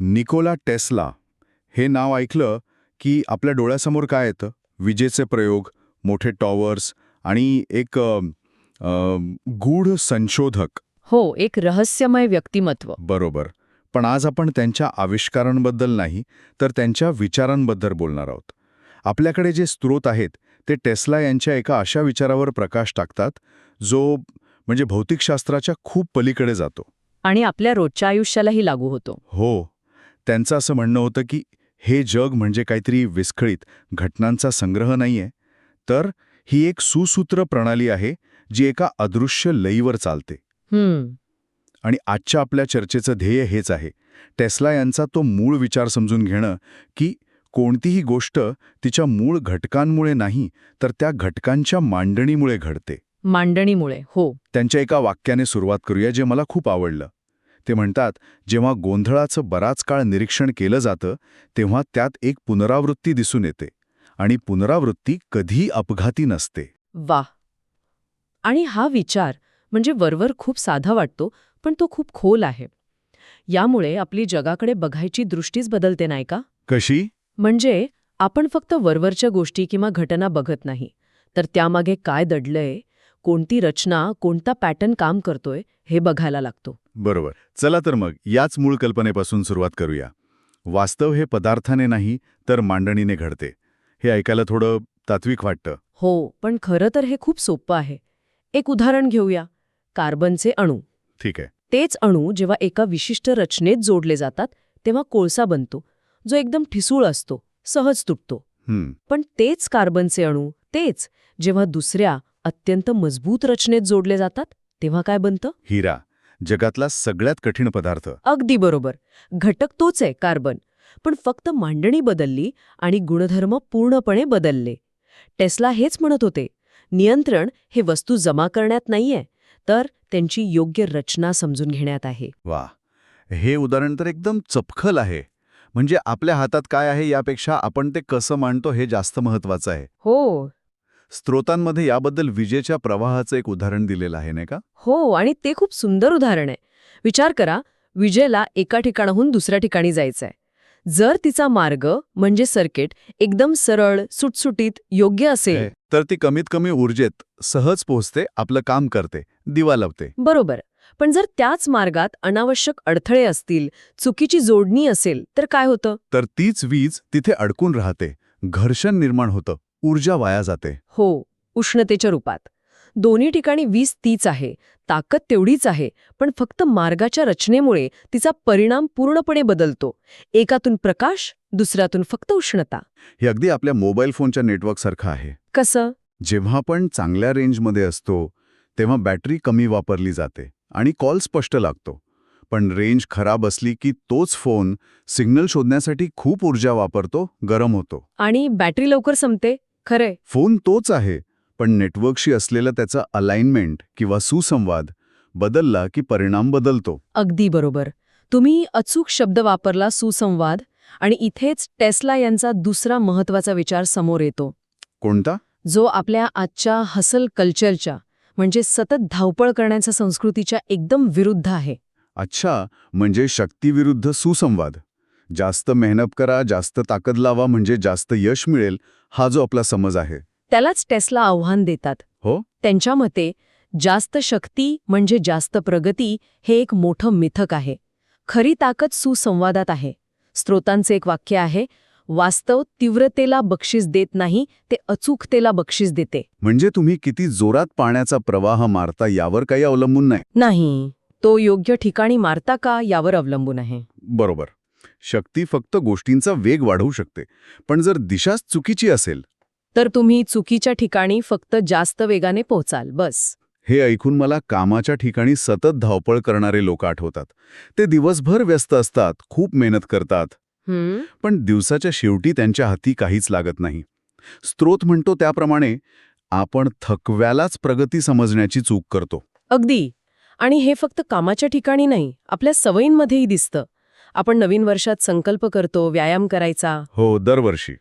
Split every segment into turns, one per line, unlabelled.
Nikola Tesla हे नाव ऐकलं की आपल्या डोळ्यासमोर काय येतं? विजेचे प्रयोग मोठे टॉवर्स आणि एक गूढ संशोधक.
हो एक रहस्यमय व्यक्तिमत्व.
बरोबर. पण आज आपण त्यांच्या आविष्कारांबद्दल नाही तर त्यांच्या विचारांबद्दल बोलणार आहोत. आपल्याकडे जे स्रोत आहेत ते टेस्ला यांच्या एका अशा विचारावर प्रकाश टाकतात जो म्हणजे भौतिकशास्त्राच्या खूप पलीकडे जातो.
आणि आपल्या रोजच्या आयुष्यालाही लागू होतो.
हो. त्यांचं असं म्हणणं होतं की हे जग म्हणजे काहीतरी विस्कळीत घटनांचा संग्रह नाहीये. तर ही एक सुसूत्र प्रणाली आहे जी एका अदृश्य लईवर चालते. आणि आजच्या आपल्या चर्चेचं ध्येय हेच आहे. टेस्ला यांचा तो मूळ विचार समजून घेणं की कोणतीही गोष्ट तिच्या मूळ घटकांमुळे नाही तर त्या घटकांच्या मांडणीमुळे घडते.
मांडणीमुळे हो.
त्यांच्या एका वाक्याने सुरुवात करूया जे मला खूप आवडलं. ते म्हणतात जेव्हा गोंधळाचं बराच काळ निरीक्षण केलं जातं तेव्हा त्यात एक पुनरावृत्ती दिसून येते आणि पुनरावृत्ती कधी अपघाती नसते.
वा आणि हा विचार म्हणजे वरवर खूप साधा वाटतो पण तो खूप खोल आहे. यामुळे आपली जगाकडे बघायची दृष्टीच बदलते नाही का?
कशी?
म्हणजे आपण फक्त वरवरच्या गोष्टी किंवा घटना बघत नाही तर त्यामागे काय दडलंय? कोणती रचना कोणता पॅटर्न काम करतोय हे बघायला लागतो.
बरोबर. चला तर मग याच मूळ कल्पनेपासून सुरुवात करूया. वास्तव हे पदार्थाने नाही तर मांडणीने घडते. हे ऐकायला थोडं तात्विक वाटतं.
हो पण खरं तर हे खूप सोपं आहे. एक उदाहरण घेऊया. कार्बनचे अणू.
ठीक आहे.
तेच अणू जेव्हा एका विशिष्ट रचनेत जोडले जातात तेव्हा कोळसा बनतो. जो एकदम ठिसूळ असतो सहज तुटतो. पण तेच कार्बनचे अणू तेच जेव्हा दुसऱ्या अत्यंत मजबूत रचनेत जोडले जातात तेव्हा काय बनतं?
हिरा जगातला सगळ्यात कठीण पदार्थ.
अगदी बरोबर. घटक तोच आहे कार्बन. पण फक्त मांडणी बदलली आणि गुणधर्म पूर्णपणे बदलले. टेस्ला हेच म्हणत होते नियंत्रण हे वस्तू जमा करण्यात नाहीये तर त्यांची योग्य रचना समजून घेण्यात आहे.
वा. हे उदाहरण तर एकदम चपखल आहे. म्हणजे आपल्या हातात काय आहे यापेक्षा आपण ते कसं मांडतो हे जास्त महत्वाचं आहे.
हो.
स्रोतांमध्ये याबद्दल विजेच्या प्रवाहाचं एक उदाहरण दिलेलं आहे नाही का?
हो आणि ते खूप सुंदर उदाहरण आहे. विचार करा विजयला एका ठिकाणाहून दुसऱ्या ठिकाणी जायचंय. जर तिचा मार्ग म्हणजे सर्किट एकदम सरळ सुटसुटीत योग्य असेल
तर ती कमीत कमी ऊर्जेत सहज पोहोचते आपलं काम करते दिवा लावते.
बरोबर. पण जर त्याच मार्गात अनावश्यक अडथळे असतील चुकीची जोडणी असेल तर काय होतं?
तर तीच वीज तिथे अडकून राहते घर्षण निर्माण होतं. ऊर्जा वाया जाते.
हो उष्णतेच्या रूपात. दोन्ही ठिकाणी वीज तीच आहे ताकद तेवढीच आहे पण फक्त मार्गाच्या रचनेमुळे तिचा परिणाम पूर्णपणे बदलतो. एकातून प्रकाश दुसऱ्यातून फक्त उष्णता.
हे अगदी आपल्या मोबाईल फोनच्या नेटवर्कसारखं आहे.
कसं?
जेव्हा आपण चांगल्या रेंजमध्ये असतो तेव्हा बॅटरी कमी वापरली जाते आणि कॉल स्पष्ट लागतो. पण रेंज खराब असली की तोच फोन सिग्नल शोधण्यासाठी खूप ऊर्जा वापरतो गरम होतो.
आणि बॅटरी लवकर संपते? खरे
फोन तोच आहे पण नेटवर्कशी असलेलं त्याचा अलाइनमेंट किंवा सुसंवाद बदलला की परिणाम बदलतो.
अगदी बरोबर. तुम्ही अचूक शब्द वापरला सुसंवाद आणि इथेच टेस्ला यांचा दुसरा महत्त्वाचा विचार समोर येतो.
कोणता?
जो आपल्या आजच्या हसल कल्चरच्या म्हणजे सतत धावपळ करण्याच्या संस्कृतीच्या एकदम विरुद्ध आहे.
अच्छा म्हणजे शक्तीविरुद्ध सुसंवाद. जास्त मेहनत करा जास्त ताकद लावा म्हणजे जास्त यश मिळेल हा जो आपला समज आहे.
त्यालाच टेस्ला आव्हान देतात.
हो?
त्यांच्या मते जास्त शक्ती म्हणजे जास्त प्रगती हे एक मोठं मिथक आहे. खरी ताकद सुसंवादात आहे. स्रोतांचे एक वाक्य आहे वास्तव तीव्रतेला बक्षीस देत नाही ते अचूकतेला बक्षीस देते.
म्हणजे तुम्ही किती जोरात पाण्याचा प्रवाह मारता यावर काही अवलंबून नाही?
नाही. तो योग्य ठिकाणी मारता का यावर अवलंबून आहे.
बरोबर. शक्ती फक्त गोष्टींचा वेग वाढवू शकते. पण जर दिशाच चुकीची असेल?
तर तुम्ही चुकीच्या ठिकाणी फक्त जास्त वेगाने पोहोचाल बस.
हे ऐकून मला कामाच्या ठिकाणी सतत धावपळ करणारे लोक आठवतात. ते दिवसभर व्यस्त असतात खूप मेहनत करतात. पण दिवसाच्या शेवटी त्यांच्या हाती काहीच लागत नाही. स्त्रोत म्हणतो त्याप्रमाणे आपण थकव्यालाच प्रगती समजण्याची चूक करतो.
अगदी. आणि हे फक्त कामाच्या ठिकाणी नाही आपल्या सवयींमध्येही दिसतं. आपण नवीन वर्षात संकल्प करतो व्यायाम करायचा.
हो दरवर्षी.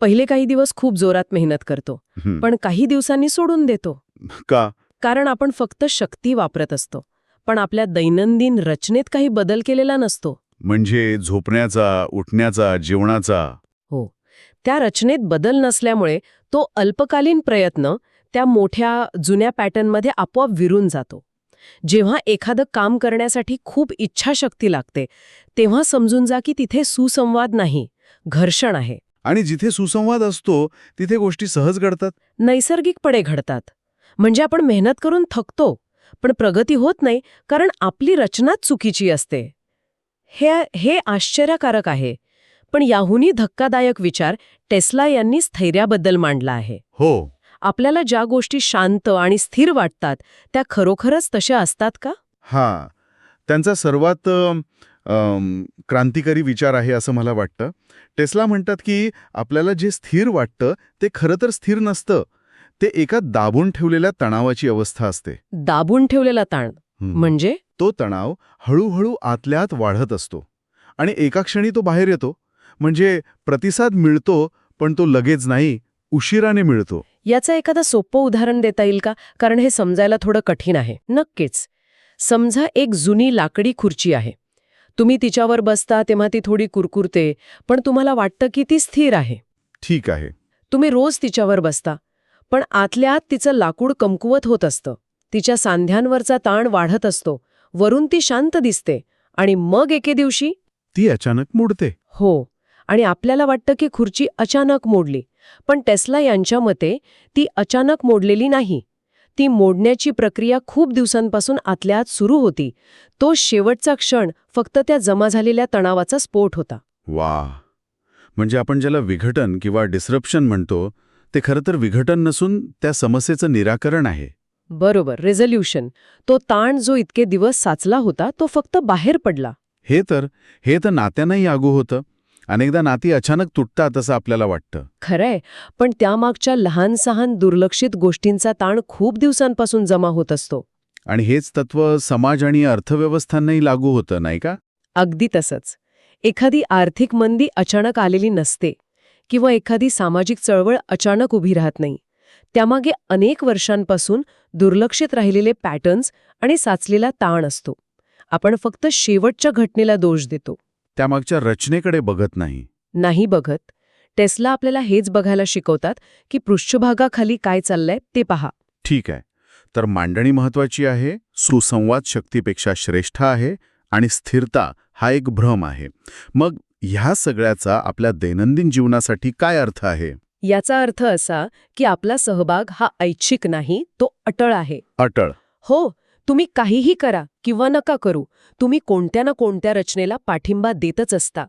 पहिले काही दिवस खूप जोरात मेहनत करतो. पण काही दिवसांनी सोडून देतो.
का?
कारण आपण फक्त शक्ती वापरत असतो पण आपल्या दैनंदिन रचनेत काही बदल केलेला नसतो.
म्हणजे झोपण्याचा उठण्याचा जेवणाचा.
हो. त्या रचनेत बदल नसल्यामुळे तो अल्पकालीन प्रयत्न त्या मोठ्या जुन्या पॅटर्नमध्ये आपोआप विरून जातो. जेव्हा एखादं काम करण्यासाठी खूप इच्छाशक्ती लागते तेव्हा समजून जा की तिथे सुसंवाद नाही घर्षण आहे.
आणि जिथे सुसंवाद असतो तिथे गोष्टी सहज घडतात?
नैसर्गिकपणे घडतात. म्हणजे आपण मेहनत करून थकतो पण प्रगती होत नाही कारण आपली रचनाच चुकीची असते. हे हे आश्चर्यकारक आहे पण याहूनही धक्कादायक विचार टेस्ला यांनी स्थैर्याबद्दल मांडला आहे.
हो.
आपल्याला ज्या गोष्टी शांत आणि स्थिर वाटतात त्या खरोखरच तशा असतात का?
हा. त्यांचा सर्वात क्रांतिकारी विचार आहे असं मला वाटतं. टेस्ला म्हणतात की आपल्याला जे स्थिर वाटतं ते खरं तर स्थिर नसतं. ते एका दाबून ठेवलेल्या तणावाची अवस्था असते.
दाबून ठेवलेला ताण. म्हणजे?
तो तणाव हळूहळू आतल्यात वाढत असतो. आणि एका क्षणी तो बाहेर येतो. म्हणजे प्रतिसाद मिळतो पण तो लगेच नाही उशिराने मिळतो.
याचं एखादं सोपं उदाहरण देता येईल का? कारण हे समजायला थोडं कठीण आहे. नक्कीच. समजा एक जुनी लाकडी खुर्ची आहे. तुम्ही तिच्यावर बसता तेव्हा ती थोडी कुरकुरते पण तुम्हाला वाटतं की ती स्थिर आहे.
ठीक आहे.
तुम्ही रोज तिच्यावर बसता पण आतल्या आत तिचं लाकूड कमकुवत होत असतं. तिच्या सांध्यांवरचा ताण वाढत असतो. वरून ती शांत दिसते आणि मग एके दिवशी
ती अचानक मोडते.
हो. आणि आपल्याला वाटतं की खुर्ची अचानक मोडली. पण टेस्ला यांच्या मते ती अचानक मोडलेली नाही. ती मोडण्याची प्रक्रिया खूप दिवसांपासून आतल्या आत सुरू होती. तो शेवटचा क्षण फक्त त्या जमा झालेल्या तणावाचा स्फोट होता.
वा. म्हणजे आपण ज्याला विघटन किंवा डिस्रप्शन म्हणतो ते खरं तर विघटन नसून त्या समस्येचं निराकरण आहे.
बरोबर रेझोल्युशन तो ताण जो इतके दिवस साचला होता तो फक्त बाहेर पडला.
हे तर हे तर नात्यांनाही लागू होतं. अनेकदा नाती अचानक तुटतात असं आपल्याला वाटतं.
खरंय. पण त्यामागच्या लहान सहान दुर्लक्षित गोष्टींचा ताण खूप दिवसांपासून जमा होत असतो.
आणि हेच तत्व समाज आणि अर्थव्यवस्थांनाही लागू होतं नाही का?
अगदी तसंच. एखादी आर्थिक मंदी अचानक आलेली नसते किंवा एखादी सामाजिक चळवळ अचानक उभी राहत नाही. त्यामागे अनेक वर्षांपासून दुर्लक्षित राहिलेले पॅटर्न्स आणि साचलेला ताण असतो. आपण फक्त शेवटच्या घटनेला दोष देतो.
त्यामागच्या रचनेकडे बघत नाही.
नाही बघत. टेस्ला आपल्याला हेच बघायला शिकवतात की पृष्ठभागाखाली काय चाललंय ते पहा.
ठीक आहे. तर मांडणी महत्वाची आहे सुसंवाद शक्तीपेक्षा श्रेष्ठ आहे आणि स्थिरता हा एक भ्रम आहे. मग ह्या सगळ्याचा आपल्या दैनंदिन जीवनासाठी काय अर्थ आहे?
याचा अर्थ असा की आपला सहभाग हा ऐच्छिक नाही तो अटळ आहे.
अटळ.
हो तुम्ही काहीही करा किंवा नका करू तुम्ही कोणत्या ना कोणत्या रचनेला पाठिंबा देतच असता.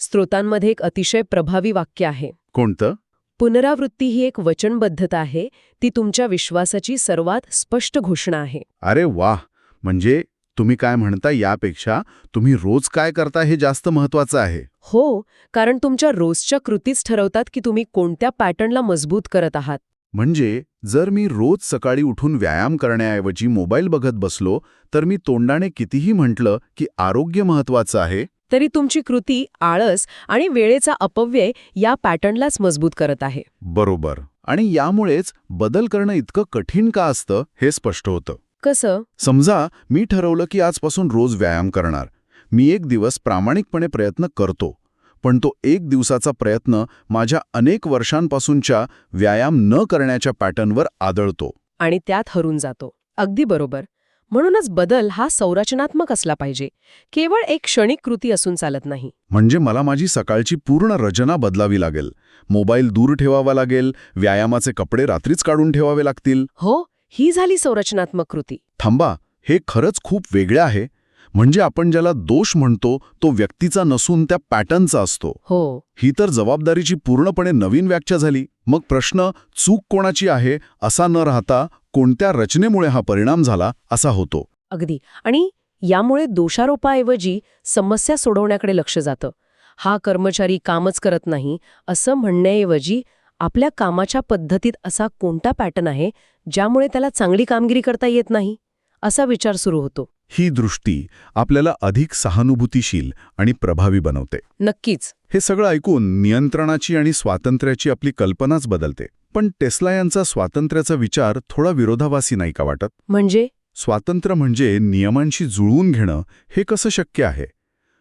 स्त्रोतांमध्ये एक अतिशय प्रभावी वाक्य आहे.
कोणतं?
पुनरावृत्ती ही एक वचनबद्धता आहे ती तुमच्या विश्वासाची सर्वात स्पष्ट घोषणा आहे.
अरे वाह! म्हणजे तुम्ही काय म्हणता यापेक्षा तुम्ही रोज काय करता हे जास्त महत्वाचं आहे.
हो कारण तुमच्या रोजच्या कृतीच ठरवतात की तुम्ही कोणत्या पॅटर्नला मजबूत करत आहात.
म्हणजे जर मी रोज सकाळी उठून व्यायाम करण्याऐवजी मोबाईल बघत बसलो तर मी तोंडाने कितीही म्हटलं की आरोग्य महत्वाचं आहे.
तरी तुमची कृती आळस आणि वेळेचा अपव्यय या पॅटर्नलाच मजबूत करत आहे.
बरोबर. आणि यामुळेच बदल करणं इतकं कठीण का असतं हे स्पष्ट होतं.
कसं?
समजा मी ठरवलं की आजपासून रोज व्यायाम करणार. मी एक दिवस प्रामाणिकपणे प्रयत्न करतो. पण तो एक दिवसाचा प्रयत्न माझ्या अनेक वर्षांपासूनच्या व्यायाम न करण्याच्या पॅटर्नवर आदळतो.
आणि त्यात हरून जातो. अगदी बरोबर. म्हणूनच बदल हा संरचनात्मक असला पाहिजे. केवळ एक क्षणिक कृती असून चालत नाही.
म्हणजे मला माझी सकाळची पूर्ण रचना बदलावी लागेल. मोबाईल दूर ठेवावा लागेल. व्यायामाचे कपडे रात्रीच काढून ठेवावे लागतील.
हो ही झाली संरचनात्मक कृती.
थांबा हे खरंच खूप वेगळे आहे. म्हणजे आपण ज्याला दोष म्हणतो तो व्यक्तीचा नसून त्या पॅटर्नचा असतो.
हो.
ही तर जबाबदारीची पूर्णपणे नवीन व्याख्या झाली. मग प्रश्न चूक कोणाची आहे असा न राहता कोणत्या रचनेमुळे हा परिणाम झाला असा होतो.
अगदी. आणि यामुळे दोषारोपाऐवजी समस्या सोडवण्याकडे लक्ष जातं. हा कर्मचारी कामच करत नाही असं म्हणण्याऐवजी आपल्या कामाच्या पद्धतीत असा कोणता पॅटर्न आहे ज्यामुळे त्याला चांगली कामगिरी करता येत नाही असा विचार सुरू होतो.
ही दृष्टी आपल्याला अधिक सहानुभूतीशील आणि प्रभावी बनवते.
नक्कीच.
हे सगळं ऐकून नियंत्रणाची आणि स्वातंत्र्याची आपली कल्पनाच बदलते. पण टेस्ला यांचा स्वातंत्र्याचा विचार थोडा विरोधाभासी नाही का वाटत?
म्हणजे?
स्वातंत्र्य म्हणजे नियमांशी जुळवून घेणं हे कसं शक्य आहे?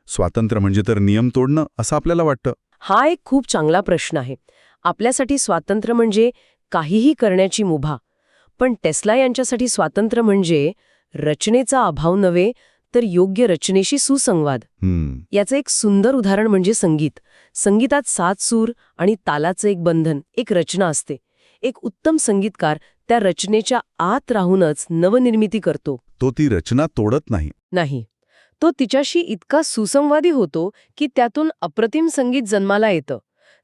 स्वातंत्र्य म्हणजे तर नियम तोडणं असं आपल्याला वाटतं?
हा एक खूप चांगला प्रश्न आहे. आपल्यासाठी स्वातंत्र्य म्हणजे काहीही करण्याची मुभा. पण टेस्ला यांच्यासाठी स्वातंत्र्य म्हणजे रचनेचा अभाव नव्हे तर योग्य रचनेशी सुसंवाद. याचं एक सुंदर उदाहरण म्हणजे संगीत. संगीतात सात सूर आणि तालाचं एक बंधन एक रचना असते. एक उत्तम संगीतकार त्या रचनेच्या आत राहूनच नवनिर्मिती करतो.
तो ती रचना तोडत नाही.
नाही. तो तिच्याशी इतका सुसंवादी होतो की त्यातून अप्रतिम संगीत जन्माला येतं.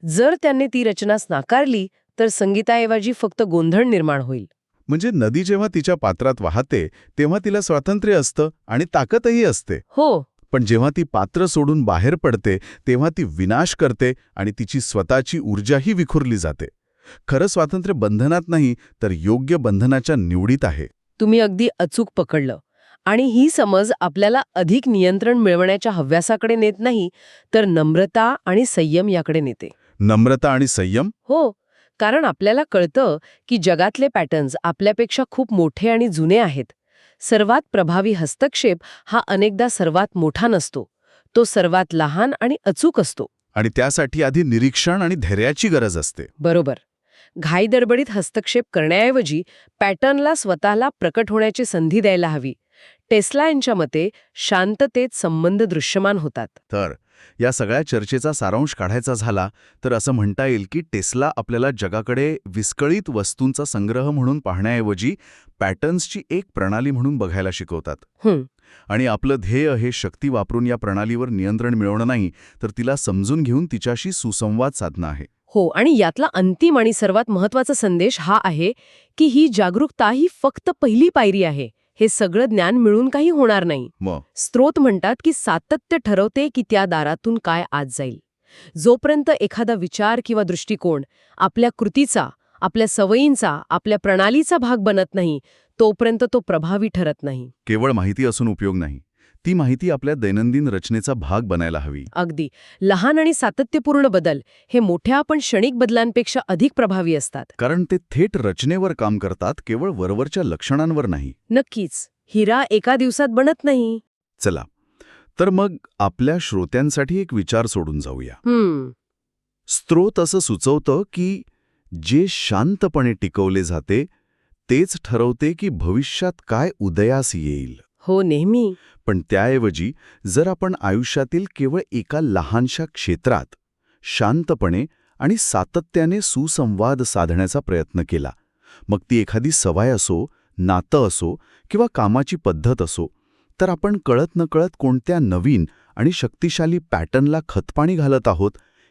जर त्याने ती रचनाच नाकारली तर संगीताऐवजी फक्त गोंधळ निर्माण होईल.
म्हणजे नदी जेव्हा तिच्या पात्रात वाहते तेव्हा तिला स्वातंत्र्य असतं आणि ताकदही असते.
हो.
पण जेव्हा ती पात्र सोडून बाहेर पडते तेव्हा ती विनाश करते आणि तिची स्वतःची ऊर्जाही विखुरली जाते. खरं स्वातंत्र्य बंधनात नाही तर योग्य बंधनाच्या निवडीत आहे.
तुम्ही अगदी अचूक पकडलं. आणि ही समज आपल्याला अधिक नियंत्रण मिळवण्याच्या हव्यासाकडे नेत नाही तर नम्रता आणि संयम याकडे नेते.
नम्रता आणि संयम?
हो. कारण आपल्याला कळतं की जगातले पॅटर्न्स आपल्यापेक्षा खूप मोठे आणि जुने आहेत. सर्वात प्रभावी हस्तक्षेप हा अनेकदा सर्वात मोठा नसतो. तो सर्वात लहान आणि अचूक असतो.
आणि त्यासाठी आधी निरीक्षण आणि धैर्याची गरज असते.
बरोबर. घाईदडबडीत हस्तक्षेप करण्याऐवजी पॅटर्नला स्वतःला प्रकट होण्याची संधी द्यायला हवी. टेस्ला यांच्या मते शांततेत संबंध दृश्यमान होतात.
तर या सगळ्या चर्चेचा सारांश काढायचा झाला तर असं म्हणता येईल की टेस्ला आपल्याला जगाकडे विस्कळीत वस्तूंचा संग्रह म्हणून पाहण्याऐवजी पॅटर्न्सची एक प्रणाली म्हणून बघायला शिकवतात. आणि आपलं ध्येय हे शक्ती वापरून या प्रणालीवर नियंत्रण मिळवणं नाही तर तिला समजून घेऊन तिच्याशी सुसंवाद साधणं आहे.
हो आणि यातला अंतिम आणि सर्वात महत्त्वाचा संदेश हा आहे की ही जागरूकता ही फक्त पहिली पायरी आहे. हे सगळं ज्ञान मिळून काही होणार नाही. स्त्रोत म्हणतात की सातत्य ठरवते की त्या दारातून काय आत जाईल. जोपर्यंत एखादा विचार किंवा दृष्टिकोन आपल्या कृतीचा आपल्या सवयींचा आपल्या प्रणालीचा भाग बनत नाही तोपर्यंत तो प्रभावी ठरत नाही.
केवळ माहिती असून उपयोग नाही. ती माहिती आपल्या दैनंदिन रचनेचा भाग बनायला हवी.
अगदी. लहान आणि सातत्यपूर्ण बदल हे मोठ्या पण क्षणिक बदलांपेक्षा अधिक प्रभावी असतात.
कारण ते थेट रचनेवर काम करतात केवळ वरवरच्या लक्षणांवर नाही.
नक्कीच. हिरा एका दिवसात बनत नाही.
चला. तर मग आपल्या श्रोत्यांसाठी एक विचार सोडून जाऊया.
हम्म.
स्त्रोत असं सुचवतं की जे शांतपणे टिकवले जाते तेच ठरवते की भविष्यात काय उदयास येईल.
हो नेहमी.
पण त्याऐवजी जर आपण आयुष्यातील केवळ एका लहानशा क्षेत्रात शांतपणे आणि सातत्याने सुसंवाद साधण्याचा प्रयत्न केला मग ती एखादी सवय असो नातं असो किंवा कामाची पद्धत असो तर आपण कळत नकळत कोणत्या नवीन आणि शक्तिशाली पॅटर्नला खतपाणी घालत आहोत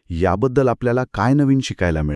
याबद्दल आपल्याला काय नवीन शिकायला मिळेल?